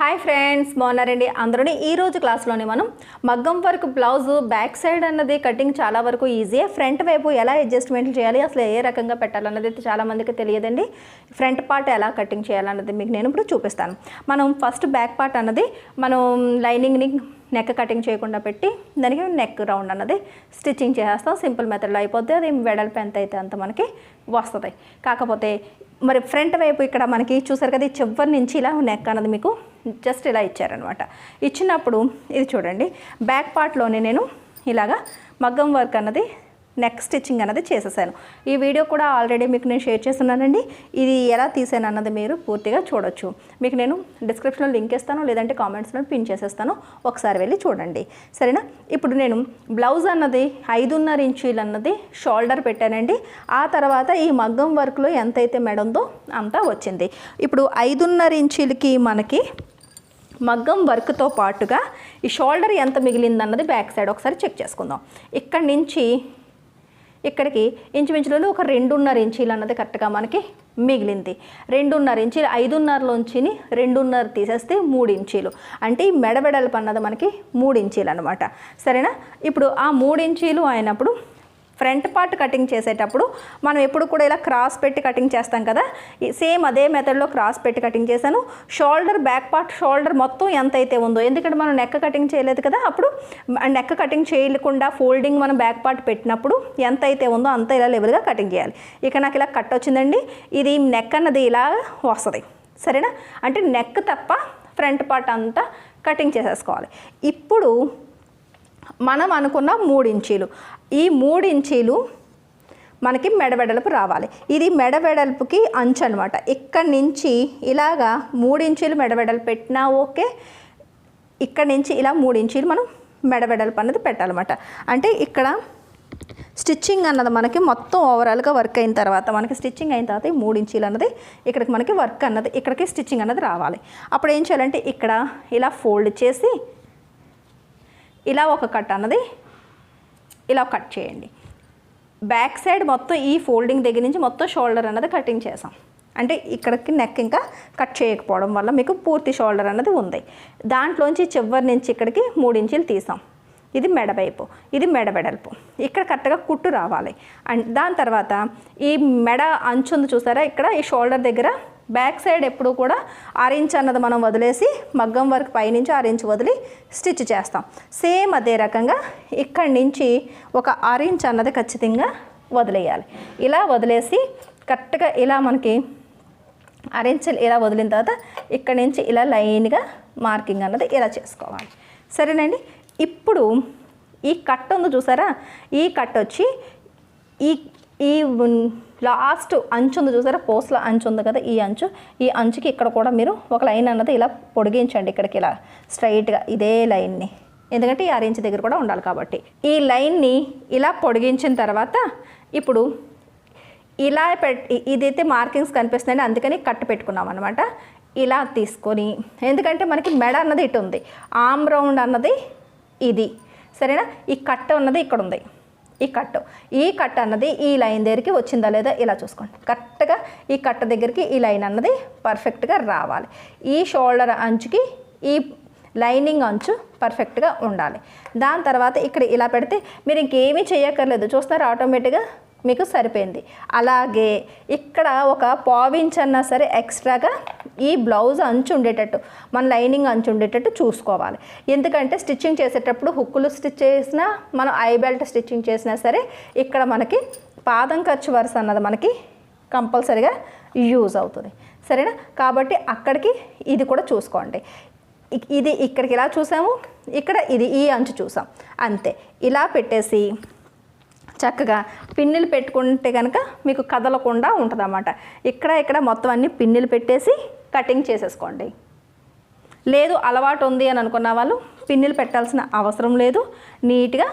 Hi friends బాగున్నారండి? అందరూని ఈరోజు క్లాస్లోనే మనం మగ్గం వర్క్ బ్లౌజ్ బ్యాక్ సైడ్ అన్నది కటింగ్ చాలా వరకు ఈజీ ఫ్రంట్ వైపు ఎలా అడ్జస్ట్మెంట్లు చేయాలి అసలు ఏ రకంగా పెట్టాలన్నది అయితే చాలామందికి తెలియదండి. ఫ్రంట్ పార్ట్ ఎలా కటింగ్ చేయాలన్నది మీకు నేను ఇప్పుడు చూపిస్తాను. మనం ఫస్ట్ బ్యాక్ పార్ట్ అన్నది మనం లైనింగ్ని నెక్ కటింగ్ చేయకుండా పెట్టి దానికి నెక్ రౌండ్ అన్నది స్టిచ్చింగ్ చేసేస్తాం. సింపుల్ మెథడ్లో అయిపోతే అది వెడల్పు ఎంత అయితే అంత మనకి వస్తుంది. కాకపోతే మరి ఫ్రంట్ వైపు ఇక్కడ మనకి చూసారు కదా చివరి నుంచి ఇలా నెక్ అన్నది మీకు జస్ట్ ఇలా ఇచ్చారనమాట ఇచ్చినప్పుడు ఇది చూడండి బ్యాక్ పార్ట్లోనే నేను ఇలాగా మగ్గం వర్క్ అన్నది నెక్ స్టిచ్చింగ్ అన్నది చేసేసాను. ఈ వీడియో కూడా ఆల్రెడీ మీకు నేను షేర్ చేస్తున్నానండి. ఇది ఎలా తీసాను అన్నది మీరు పూర్తిగా చూడొచ్చు. మీకు నేను డిస్క్రిప్షన్లో లింక్ ఇస్తాను లేదంటే కామెంట్స్లో పిన్ చేసేస్తాను. ఒకసారి వెళ్ళి చూడండి. సరేనా? ఇప్పుడు నేను బ్లౌజ్ అన్నది ఐదున్నర ఇంచీలు అన్నది షోల్డర్ పెట్టానండి. ఆ తర్వాత ఈ మగ్గం వర్క్లో ఎంతైతే మెడ ఉందో అంతా వచ్చింది. ఇప్పుడు ఐదున్నర ఇంచీలకి మనకి మగ్గం వర్క్తో పాటుగా ఈ షోల్డర్ ఎంత మిగిలిందన్నది బ్యాక్ సైడ్ ఒకసారి చెక్ చేసుకుందాం. ఇక్కడి నుంచి ఇక్కడికి ఇంచుమించులలో ఒక రెండున్నర ఇంచీలు అన్నది కరెక్ట్గా మనకి మిగిలింది. రెండున్నర ఇంచీలు ఐదున్నరలోంచిని రెండున్నర తీసేస్తే మూడు ఇంచీలు. అంటే ఈ మెడబెడల్పు అన్నది మనకి మూడు ఇంచీలు అనమాట సరేనా? ఇప్పుడు ఆ మూడు ఇంచీలు అయినప్పుడు ఫ్రంట్ పార్ట్ కటింగ్ చేసేటప్పుడు మనం ఎప్పుడు కూడా ఇలా క్రాస్ పెట్టి కటింగ్ చేస్తాం కదా. సేమ్ అదే మెథడ్లో క్రాస్ పెట్టి కటింగ్ చేశాను. షోల్డర్ బ్యాక్ పార్ట్ షోల్డర్ మొత్తం ఎంత అయితే ఉందో ఎందుకంటే మనం నెక్ కటింగ్ చేయలేదు కదా అప్పుడు నెక్ కటింగ్ చేయకుండా ఫోల్డింగ్ మనం బ్యాక్ పార్ట్ పెట్టినప్పుడు ఎంత అయితే ఉందో అంత ఇలా లెవెల్గా కటింగ్ చేయాలి. ఇక నాకు ఇలా కట్ వచ్చిందండి. ఇది నెక్ అన్నది ఇలా వస్తుంది. సరేనా? అంటే నెక్ తప్ప ఫ్రంట్ పార్ట్ అంతా కటింగ్ చేసేసుకోవాలి. ఇప్పుడు మనం అనుకున్న మూడు ఇంచీలు ఈ మూడు ఇంచీలు మనకి మెడవెడల్పు రావాలి. ఇది మెడవెడల్పుకి అంచు అనమాట ఇక్కడి నుంచి ఇలాగా మూడు ఇంచీలు మెడవెడల్పు పెట్టినా ఓకే. ఇక్కడి నుంచి ఇలా మూడు ఇంచీలు మనం మెడవెడల్పు అన్నది పెట్టాలన్నమాట. అంటే ఇక్కడ స్టిచ్చింగ్ అన్నది మనకి మొత్తం ఓవరాల్గా వర్క్ అయిన తర్వాత మనకి స్టిచ్చింగ్ అయిన తర్వాత ఈ మూడు ఇంచీలు అన్నది ఇక్కడికి మనకి వర్క్ అన్నది ఇక్కడికి స్టిచ్చింగ్ అన్నది రావాలి. అప్పుడు ఏం చేయాలంటే ఇక్కడ ఇలా ఫోల్డ్ చేసి ఇలా ఒక కట్ అన్నది. ఇలా కట్ చేయండి. బ్యాక్ సైడ్ మొత్తం ఈ ఫోల్డింగ్ దగ్గర నుంచి మొత్తం షోల్డర్ అన్నది కటింగ్ చేసాం అంటే ఇక్కడికి నెక్ ఇంకా కట్ చేయకపోవడం వల్ల మీకు పూర్తి షోల్డర్ అన్నది ఉంది. దాంట్లోంచి చివరి నుంచి ఇక్కడికి మూడు ఇంచులు తీసాం. ఇది మెడవైపు ఇది మెడబెడల్పు ఇక్కడ కరెక్ట్గా కుట్టు రావాలి. అండ్ దాని తర్వాత ఈ మెడ అంచు ఉంది చూసారా? ఇక్కడ ఈ షోల్డర్ దగ్గర బ్యాక్ సైడ్ ఎప్పుడు కూడా ఆరెంజ్ అన్నది మనం వదిలేసి మగ్గం వర్క్ పైనుంచి ఆరెంజ్ వదిలి స్టిచ్ చేస్తాం. సేమ్ అదే రకంగా ఇక్కడి నుంచి ఒక ఆరెంజ్ అన్నది ఖచ్చితంగా వదిలేయాలి. ఇలా వదిలేసి కరెక్ట్గా ఇలా మనకి ఆరెంజ్ ఇలా వదిలిన తర్వాత ఇక్కడి నుంచి ఇలా లైన్గా మార్కింగ్ అన్నది ఇలా చేసుకోవాలి. సరేనండి? ఇప్పుడు ఈ కట్ ఉంది చూసారా? ఈ కట్ వచ్చి ఈ ఈ లాస్ట్ అంచు ఉంది చూసారా? పోస్ల అంచు ఉంది కదా ఈ అంచు. ఈ అంచుకి ఇక్కడ కూడా మీరు ఒక లైన్ అన్నది ఇలా పొడిగించండి ఇక్కడికి ఇలా స్ట్రైట్గా ఇదే లైన్ని. ఎందుకంటే ఈ ఆరెంజ్ దగ్గర కూడా ఉండాలి కాబట్టి. ఈ లైన్ని ఇలా పొడిగించిన తర్వాత ఇప్పుడు ఇలా పెట్ ఇదైతే మార్కింగ్స్ కనిపిస్తున్నాయి అందుకని కట్ పెట్టుకున్నాం అనమాట ఇలా తీసుకొని ఎందుకంటే మనకి మెడ అన్నది ఇటు ఉంది. ఆమ్ రౌండ్ అన్నది ఇది. సరేనా? ఈ కట్ అన్నది ఇక్కడ ఉంది. ఈ కట్ ఈ కట్ అన్నది ఈ లైన్ దగ్గరికి వచ్చిందా లేదా ఇలా చూసుకోండి. కరెక్ట్గా ఈ కట్ దగ్గరికి ఈ లైన్ అన్నది పర్ఫెక్ట్గా రావాలి. ఈ షోల్డర్ అంచుకి ఈ లైనింగ్ అంచు పర్ఫెక్ట్గా ఉండాలి. దాని తర్వాత ఇక్కడ ఇలా పెడితే మీరు ఇంకేమీ చేయక్కర్లేదు. చూస్తున్నారు ఆటోమేటిక్గా? మీకు సరిపోయింది. అలాగే ఇక్కడ ఒక పావించ్ అన్నా సరే ఎక్స్ట్రాగా ఈ బ్లౌజ్ అంచు ఉండేటట్టు మన లైనింగ్ అంచు ఉండేటట్టు చూసుకోవాలి. ఎందుకంటే స్టిచ్చింగ్ చేసేటప్పుడు హుక్కులు స్టిచ్ చేసినా మనం ఐ బెల్ట్ స్టిచ్చింగ్ చేసినా సరే ఇక్కడ మనకి పాదం ఖర్చు వరుస అన్నది మనకి కంపల్సరిగా యూజ్ అవుతుంది. సరేనా? కాబట్టి అక్కడికి ఇది కూడా చూసుకోండి. ఇది ఇక్కడికి ఇలా చూసాము? ఇక్కడ ఇది ఈ అంచు చూసాం. అంతే. ఇలా పెట్టేసి చక్కగా పిన్నులు పెట్టుకుంటే కనుక మీకు కదలకుండా ఉంటుందన్నమాట. ఇక్కడ ఇక్కడ మొత్తం అన్ని పిన్నులు పెట్టేసి కటింగ్ చేసేసుకోండి. లేదు అలవాటు ఉంది అని అనుకున్న వాళ్ళు పిన్నులు పెట్టాల్సిన అవసరం లేదు. నీట్గా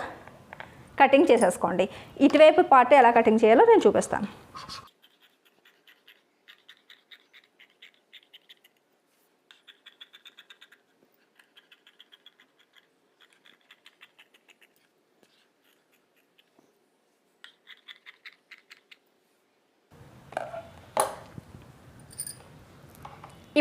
కటింగ్ చేసేసుకోండి. ఇటువైపు పార్ట్ ఎలా కటింగ్ చేయాలో నేను చూపిస్తాను.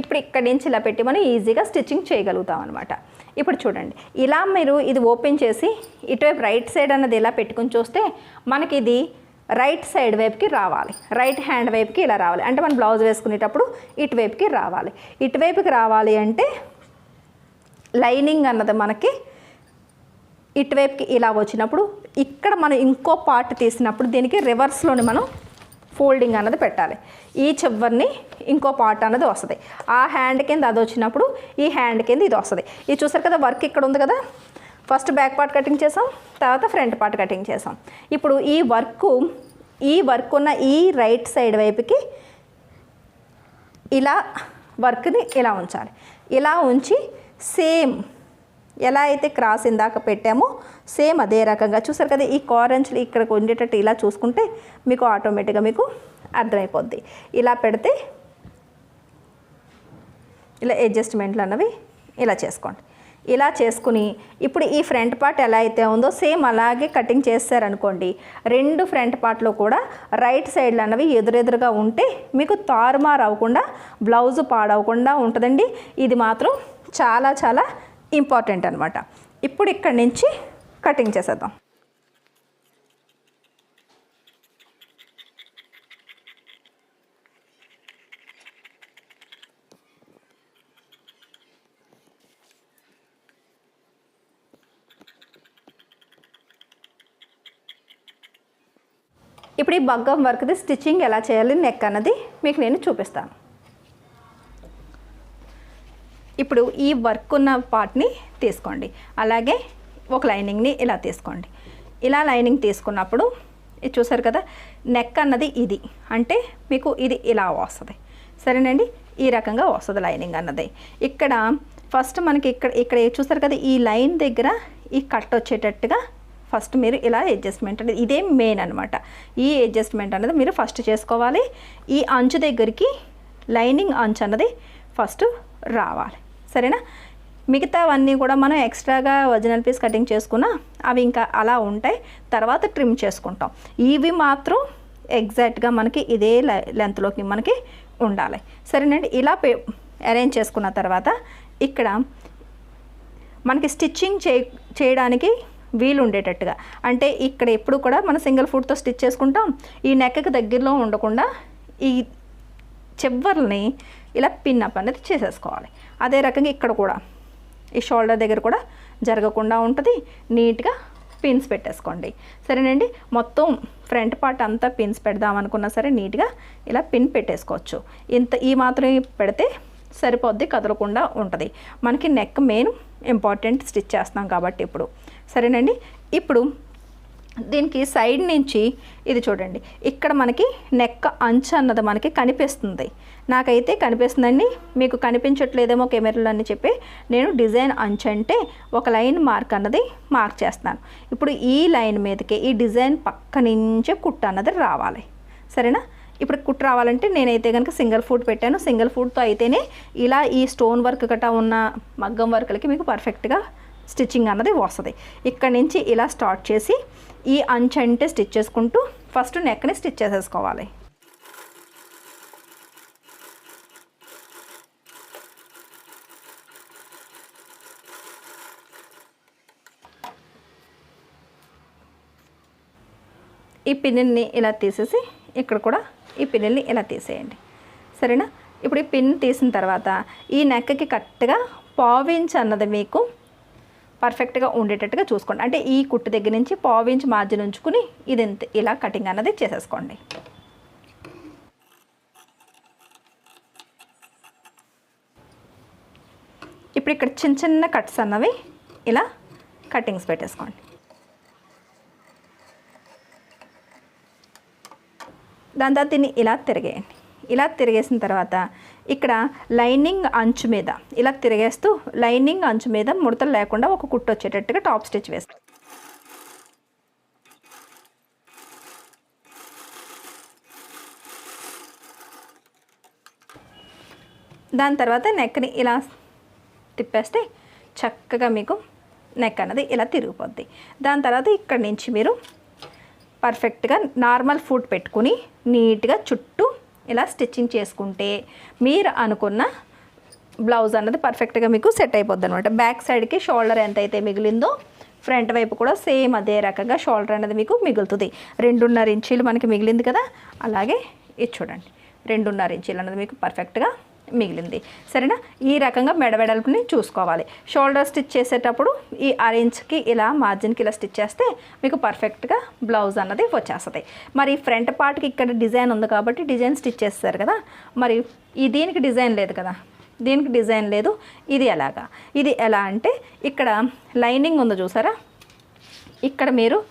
ఇప్పుడు ఇక్కడి నుంచి ఇలా పెట్టి మనం ఈజీగా స్టిచ్చింగ్ చేయగలుగుతాం అనమాట ఇప్పుడు చూడండి ఇలా మీరు ఇది ఓపెన్ చేసి ఇటువైపు రైట్ సైడ్ అన్నది ఇలా పెట్టుకుని చూస్తే మనకి ఇది రైట్ సైడ్ వైపుకి రావాలి. రైట్ హ్యాండ్ వైపుకి ఇలా రావాలి. అంటే మనం బ్లౌజ్ వేసుకునేటప్పుడు ఇటువైపుకి రావాలి. ఇటువైపుకి రావాలి అంటే లైనింగ్ అన్నది మనకి ఇటువైపుకి ఇలా వచ్చినప్పుడు ఇక్కడ మనం ఇంకో పార్ట్ తీసినప్పుడు దీనికి రివర్స్లోని మనం ఫోల్డింగ్ అన్నది పెట్టాలి. ఈ చివరిని ఇంకో పార్ట్ అన్నది వస్తుంది. ఆ హ్యాండ్ కింద అది వచ్చినప్పుడు ఈ హ్యాండ్ కింద ఇది వస్తుంది. ఇది చూసారు కదా వర్క్ ఇక్కడ ఉంది కదా? ఫస్ట్ బ్యాక్ పార్ట్ కటింగ్ చేసాం తర్వాత ఫ్రంట్ పార్ట్ కటింగ్ చేసాం. ఇప్పుడు ఈ వర్క్ ఈ వర్క్ ఉన్న ఈ రైట్ సైడ్ వైపుకి ఇలా వర్క్ని ఇలా ఉంచాలి. ఇలా ఉంచి సేమ్ ఎలా అయితే క్రాస్ ఇందాక పెట్టామో సేమ్ అదే రకంగా. చూసారు కదా ఈ కారెంజ్లు ఇక్కడికి ఉండేటట్టు ఇలా చూసుకుంటే మీకు ఆటోమేటిక్గా మీకు అర్థమైపోద్ది. ఇలా పెడితే ఇలా అడ్జస్ట్మెంట్లు అన్నవి ఇలా చేసుకోండి. ఇలా చేసుకుని ఇప్పుడు ఈ ఫ్రంట్ పార్ట్ ఎలా అయితే ఉందో సేమ్ అలాగే కటింగ్ చేస్తారనుకోండి రెండు ఫ్రంట్ పార్ట్లో కూడా రైట్ సైడ్లు అన్నవి ఎదురెదురుగా ఉంటే మీకు తారుమారు అవ్వకుండా బ్లౌజ్ పాడవకుండా ఉంటుందండి. ఇది మాత్రం చాలా చాలా ఇంపార్టెంట్ అనమాట ఇప్పుడు ఇక్కడి నుంచి కటింగ్ చేసేద్దాం. ఇప్పుడు ఈ బగ్గం వర్క్ది స్టిచ్చింగ్ ఎలా చేయాలి నెక్ అన్నది మీకు నేను చూపిస్తాను. ఇప్పుడు ఈ వర్క్ ఉన్న పార్ట్ని తీసుకోండి. అలాగే ఒక లైనింగ్ని ఇలా తీసుకోండి. ఇలా లైనింగ్ తీసుకున్నప్పుడు ఇది చూసారు కదా నెక్ అన్నది ఇది. అంటే మీకు ఇది ఇలా వస్తుంది. సరేనండి? ఈ రకంగా వస్తుంది లైనింగ్ అన్నది. ఇక్కడ ఫస్ట్ మనకి ఇక్కడ ఇక్కడ చూసారు కదా ఈ లైన్ దగ్గర ఈ కట్ వచ్చేటట్టుగా ఫస్ట్ మీరు ఇలా అడ్జస్ట్మెంట్ అనేది ఇదే మెయిన్ అనమాట ఈ అడ్జస్ట్మెంట్ అనేది మీరు ఫస్ట్ చేసుకోవాలి. ఈ అంచు దగ్గరికి లైనింగ్ అంచు అన్నది ఫస్ట్ రావాలి. సరేనా? మిగతావన్నీ కూడా మనం ఎక్స్ట్రాగా ఒరిజినల్ పీస్ కటింగ్ చేసుకున్నా అవి ఇంకా అలా ఉంటాయి. తర్వాత ట్రిమ్ చేసుకుంటాం. ఇవి మాత్రం ఎగ్జాక్ట్గా మనకి ఇదే లెంత్లోకి మనకి ఉండాలి. సరేనండి? ఇలా పే అరేంజ్ చేసుకున్న తర్వాత ఇక్కడ మనకి స్టిచ్చింగ్ చే చేయడానికి వీలు ఉండేటట్టుగా అంటే ఇక్కడ ఎప్పుడు కూడా మనం సింగిల్ ఫుట్తో స్టిచ్ చేసుకుంటాం. ఈ నెక్కకి దగ్గరలో ఉండకుండా ఈ చివర్ని ఇలా పిన్ అప్ అనేది చేసేసుకోవాలి. అదే రకంగా ఇక్కడ కూడా ఈ షోల్డర్ దగ్గర కూడా జరగకుండా ఉంటుంది. నీట్గా పిన్స్ పెట్టేసుకోండి. సరేనండి? మొత్తం ఫ్రంట్ పార్ట్ అంతా పిన్స్ పెడదాం అనుకున్నా సరే నీట్గా ఇలా పిన్ పెట్టేసుకోవచ్చు. ఇంత ఈ మాత్రం పెడితే సరిపోద్ది కదలకుండా ఉంటుంది. మనకి నెక్ మెయిన్ ఇంపార్టెంట్ స్టిచ్ చేస్తున్నాం కాబట్టి ఇప్పుడు. సరేనండి? ఇప్పుడు దీనికి సైడ్ నుంచి ఇది చూడండి. ఇక్కడ మనకి నెక్ అంచు అన్నది మనకి కనిపిస్తుంది. నాకైతే కనిపిస్తుందండి. మీకు కనిపించట్లేదేమో కెమెరాలో అని చెప్పి నేను డిజైన్ అంచు అంటే ఒక లైన్ మార్క్ అన్నది మార్క్ చేస్తాను. ఇప్పుడు ఈ లైన్ మీదకి ఈ డిజైన్ పక్క నుంచే కుట్టు అన్నది రావాలి. సరేనా? ఇప్పుడు కుట్టు రావాలంటే నేనైతే కనుక సింగిల్ ఫుడ్ పెట్టాను. సింగిల్ ఫుడ్తో అయితేనే ఇలా ఈ స్టోన్ వర్క్ గట్రా ఉన్న మగ్గం వర్క్లకి మీకు పర్ఫెక్ట్గా స్టిచ్చింగ్ అన్నది వస్తుంది. ఇక్కడ నుంచి ఇలా స్టార్ట్ చేసి ఈ అంచంటే స్టిచ్ చేసుకుంటూ ఫస్ట్ నెక్ని స్టిచ్ చేసేసుకోవాలి. ఈ పిన్నుని ఇలా తీసేసి ఇక్కడ కూడా ఈ పిన్నుల్ని ఇలా తీసేయండి. సరేనా? ఇప్పుడు ఈ పిన్ తీసిన తర్వాత ఈ నెక్కకి కరెక్ట్గా పావించ్ అన్నది మీకు పర్ఫెక్ట్గా ఉండేటట్టుగా చూసుకోండి. అంటే ఈ కుట్టు దగ్గర నుంచి పావించ్ మార్జిన్ ఉంచుకుని ఇది ఇలా కటింగ్ అన్నది చేసేసుకోండి. ఇప్పుడు ఇక్కడ చిన్న చిన్న కట్స్ అన్నవి ఇలా కటింగ్స్ పెట్టేసుకోండి. దాని తర్వాత దీన్ని ఇలా తిరిగేయండి. ఇలా తిరిగేసిన తర్వాత ఇక్కడ లైనింగ్ అంచు మీద ఇలా తిరిగేస్తూ లైనింగ్ అంచు మీద ముడతలు లేకుండా ఒక కుట్టు వచ్చేటట్టుగా టాప్ స్టిచ్ వేస్తాం. దాని తర్వాత నెక్ని ఇలా తిప్పేస్తే చక్కగా మీకు నెక్ అన్నది ఇలా తిరిగిపోద్ది. దాని తర్వాత ఇక్కడ నుంచి మీరు పర్ఫెక్ట్గా నార్మల్ ఫుడ్ పెట్టుకుని నీట్గా చుట్టూ ఇలా స్టిచ్చింగ్ చేసుకుంటే మీరు అనుకున్న బ్లౌజ్ అన్నది పర్ఫెక్ట్గా మీకు సెట్ అయిపోద్ది అనమాట బ్యాక్ సైడ్కి షోల్డర్ ఎంత అయితే మిగిలిందో ఫ్రంట్ వైపు కూడా సేమ్ అదే రకంగా షోల్డర్ అనేది మీకు మిగులుతుంది. రెండున్నర ఇంచీలు మనకి మిగిలింది కదా అలాగే ఇది చూడండి. రెండున్నర ఇంచీలు అనేది మీకు పర్ఫెక్ట్గా మిగిలింది. సరేనా? ఈ రకంగా మెడవెడల్పుని చూసుకోవాలి. షోల్డర్ స్టిచ్ చేసేటప్పుడు ఈ అరేంజ్కి ఇలా మార్జిన్కి ఇలా స్టిచ్ చేస్తే మీకు పర్ఫెక్ట్గా బ్లౌజ్ అన్నది వచ్చేస్తుంది. మరి ఫ్రంట్ పార్ట్కి ఇక్కడ డిజైన్ ఉంది కాబట్టి డిజైన్ స్టిచ్ చేస్తారు కదా? మరి ఈ దీనికి డిజైన్ లేదు కదా? దీనికి డిజైన్ లేదు. ఇది ఎలాగా? ఇది ఎలా అంటే ఇక్కడ లైనింగ్ ఉందో చూసారా? ఇక్కడ మీరు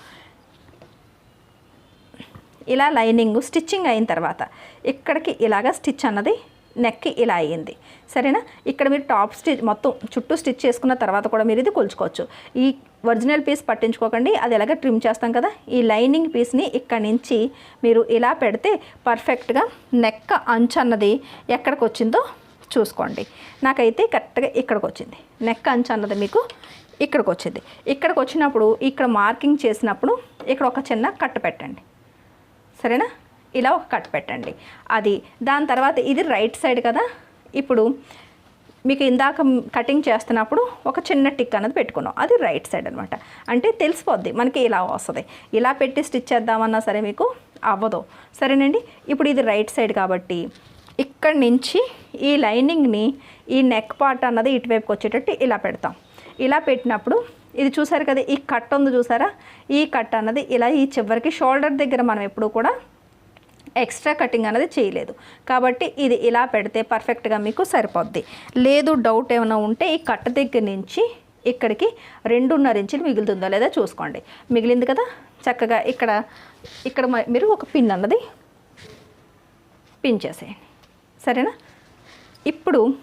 ఇలా లైనింగ్ స్టిచ్చింగ్ అయిన తర్వాత ఇక్కడికి ఇలాగ స్టిచ్ అన్నది నెక్కి ఇలా అయ్యింది. సరేనా? ఇక్కడ మీరు టాప్ స్టిచ్ మొత్తం చుట్టూ స్టిచ్ చేసుకున్న తర్వాత కూడా మీరు ఇది కొలుచుకోవచ్చు. ఈ ఒరిజినల్ పీస్ పట్టించుకోకండి. అది ఎలాగ ట్రిమ్ చేస్తాం కదా? ఈ లైనింగ్ పీస్ని ఇక్కడ నుంచి మీరు ఇలా పెడితే పర్ఫెక్ట్గా నెక్ అంచు అన్నది ఎక్కడికి వచ్చిందో చూసుకోండి. నాకైతే కరెక్ట్గా ఇక్కడికి వచ్చింది నెక్ అంచు అన్నది మీకు ఇక్కడికి వచ్చింది ఇక్కడికి వచ్చినప్పుడు ఇక్కడ మార్కింగ్ చేసినప్పుడు ఇక్కడ ఒక చిన్న కట్టు పెట్టండి. సరేనా? ఇలా ఒక కట్ పెట్టండి. అది దాని తర్వాత ఇది రైట్ సైడ్ కదా? ఇప్పుడు మీకు ఇందాక కటింగ్ చేస్తున్నప్పుడు ఒక చిన్న టిక్ అనేది పెట్టుకున్నాం. అది రైట్ సైడ్ అనమాట అంటే తెలిసిపోద్ది మనకి ఇలా వస్తుంది. ఇలా పెట్టి స్టిచ్ చేద్దామన్నా సరే మీకు అవ్వదు. సరేనండి? ఇప్పుడు ఇది రైట్ సైడ్ కాబట్టి ఇక్కడి నుంచి ఈ లైనింగ్ని ఈ నెక్ పార్ట్ అన్నది ఇటువైపుకి వచ్చేటట్టు ఇలా పెడతాం. ఇలా పెట్టినప్పుడు ఇది చూసారు కదా? ఈ కట్ ఉంది చూసారా? ఈ కట్ అన్నది ఇలా ఈ చివరికి షోల్డర్ దగ్గర మనం ఎప్పుడు కూడా ఎక్స్ట్రా కటింగ్ అనేది చేయలేదు. కాబట్టి ఇది ఇలా పెడితే పర్ఫెక్ట్గా మీకు సరిపోద్ది. లేదు డౌట్ ఏమైనా ఉంటే ఈ కట్ దగ్గర నుంచి ఇక్కడికి రెండున్నర ఇంచులు మిగులుతుందో లేదా చూసుకోండి. మిగిలింది కదా? చక్కగా ఇక్కడ ఇక్కడ మీరు ఒక పిన్ అన్నది పిన్ చేసేయండి. సరేనా? ఇప్పుడు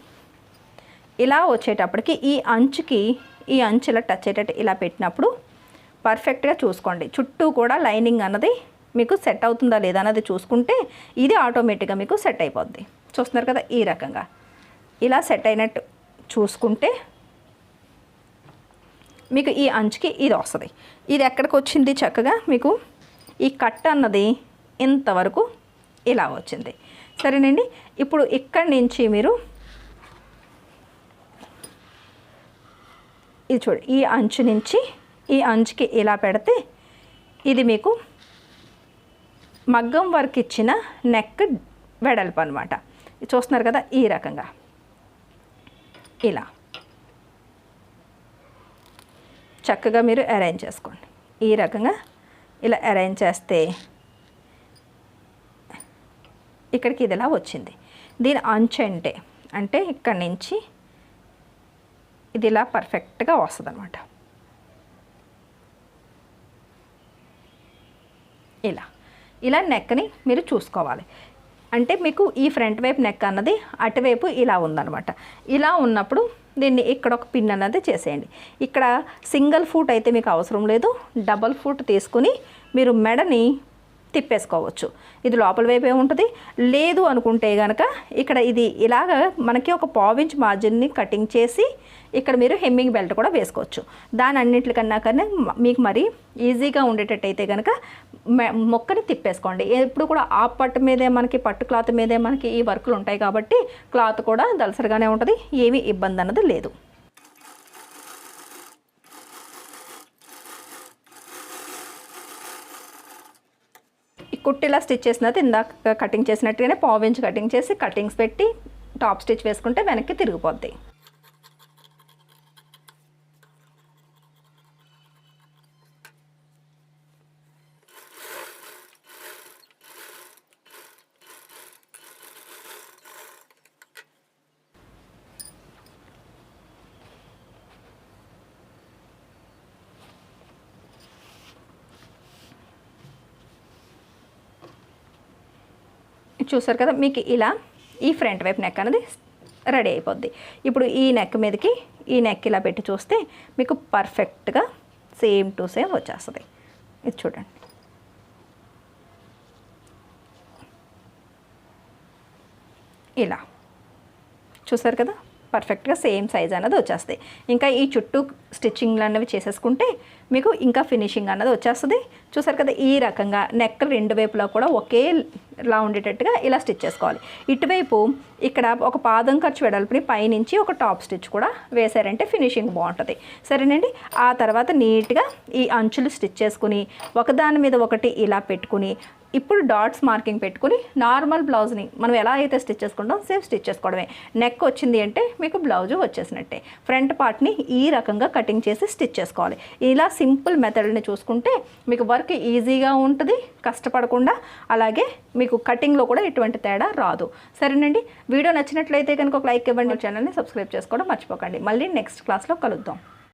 ఇలా వచ్చేటప్పటికి ఈ అంచుకి ఈ అంచులో టచ్ అయ్యేటట్టు ఇలా పెట్టినప్పుడు పర్ఫెక్ట్గా చూసుకోండి. చుట్టూ కూడా లైనింగ్ అన్నది మీకు సెట్ అవుతుందా లేదా అన్నది చూసుకుంటే ఇది ఆటోమేటిక్గా మీకు సెట్ అయిపోద్ది. చూస్తున్నారు కదా ఈ రకంగా. ఇలా సెట్ అయినట్టు చూసుకుంటే మీకు ఈ అంచుకి ఇది వస్తుంది. ఇది ఎక్కడికి వచ్చింది? చక్కగా మీకు ఈ కట్ అన్నది ఇంతవరకు ఇలా వచ్చింది. సరేనండి? ఇప్పుడు ఇక్కడి నుంచి మీరు ఇది చూడు ఈ అంచు నుంచి ఈ అంచుకి ఇలా పెడితే ఇది మీకు మగ్గం వర్క్ ఇచ్చిన నెక్ వెడల్పు అనమాట చూస్తున్నారు కదా ఈ రకంగా. ఇలా. చక్కగా మీరు అరేంజ్ చేసుకోండి. ఈ రకంగా ఇలా అరేంజ్ చేస్తే ఇక్కడికి ఇది ఇలా వచ్చింది. దీని అంచు అంటే అంటే ఇక్కడి నుంచి ఇది ఇలా పర్ఫెక్ట్గా వస్తుంది అనమాట ఇలా. ఇలా నెక్ని మీరు చూసుకోవాలి. అంటే మీకు ఈ ఫ్రంట్ వైపు నెక్ అన్నది అటువైపు ఇలా ఉందనమాట ఇలా ఉన్నప్పుడు దీన్ని ఇక్కడ ఒక పిన్ అన్నది చేసేయండి. ఇక్కడ సింగిల్ ఫూట్ అయితే మీకు అవసరం లేదు. డబల్ ఫూట్ తీసుకుని మీరు మెడని తిప్పేసుకోవచ్చు. ఇది లోపల వైపే ఉంటుంది. లేదు అనుకుంటే కనుక ఇక్కడ ఇది ఇలాగ మనకి ఒక పావించ్ మార్జిన్ని కటింగ్ చేసి ఇక్కడ మీరు హెమ్మింగ్ బెల్ట్ కూడా వేసుకోవచ్చు. దాని అన్నింటికన్నా కన్నా మీకు మరి ఈజీగా ఉండేటట్టు అయితే కనుక మొక్కని తిప్పేసుకోండి. ఎప్పుడు కూడా ఆ పట్టు మీదే మనకి పట్టు క్లాత్ మీదే మనకి ఈ వర్కులు ఉంటాయి కాబట్టి క్లాత్ కూడా దలసరిగానే ఉంటుంది ఏమీ ఇబ్బంది అన్నది లేదు. ఈ కుట్టిలా స్టిచ్ చేసినది ఇందాక కటింగ్ చేసినట్టుగానే పావు ఇంచ్ కటింగ్ చేసి కటింగ్స్ పెట్టి టాప్ స్టిచ్ వేసుకుంటే వెనక్కి తిరిగిపోద్ది. చూసారు కదా మీకు ఇలా ఈ ఫ్రంట్ వైపు నెక్ అనేది రెడీ అయిపోద్ది. ఇప్పుడు ఈ నెక్ మీదకి ఈ నెక్ ఇలా పెట్టి చూస్తే మీకు పర్ఫెక్ట్గా సేమ్ టు సేమ్ వచ్చేస్తుంది. ఇది చూడండి. ఇలా. చూసారు కదా? పర్ఫెక్ట్గా సేమ్ సైజ్ అన్నది వచ్చేస్తాయి ఇంకా ఈ చుట్టూ స్టిచ్చింగ్లు అన్నవి చేసేసుకుంటే మీకు ఇంకా ఫినిషింగ్ అన్నది వచ్చేస్తుంది. చూసారు కదా ఈ రకంగా నెక్ రెండు వైపులా కూడా ఒకేలా ఉండేటట్టుగా ఇలా స్టిచ్ చేసుకోవాలి. ఇటువైపు ఇక్కడ ఒక పాదం ఖర్చు వెడల్పుని పైనుంచి ఒక టాప్ స్టిచ్ కూడా వేశారంటే ఫినిషింగ్ బాగుంటుంది. సరేనండి? ఆ తర్వాత నీట్గా ఈ అంచులు స్టిచ్ చేసుకుని ఒకదాని మీద ఒకటి ఇలా పెట్టుకుని ఇప్పుడు డాట్స్ మార్కింగ్ పెట్టుకుని నార్మల్ బ్లౌజ్ని మనం ఎలా అయితే స్టిచ్ చేసుకుంటాం సేమ్ స్టిచ్ చేసుకోవడమే. నెక్ వచ్చింది అంటే మీకు బ్లౌజ్ వచ్చేసినట్టే. ఫ్రంట్ పార్ట్ని ఈ రకంగా కటింగ్ చేసి స్టిచ్ చేసుకోవాలి. ఇలా సింపుల్ మెథడ్ని చూసుకుంటే మీకు వర్క్ ఈజీగా ఉంటుంది కష్టపడకుండా. అలాగే మీకు కటింగ్లో కూడా ఎటువంటి తేడా రాదు. సరేనండి? వీడియో నచ్చినట్లయితే కనుక ఒక లైక్ ఇవ్వండి. ఛానల్ని సబ్స్క్రైబ్ చేసుకోవడం మర్చిపోకండి. మళ్ళీ నెక్స్ట్ క్లాస్లో కలుద్దాం.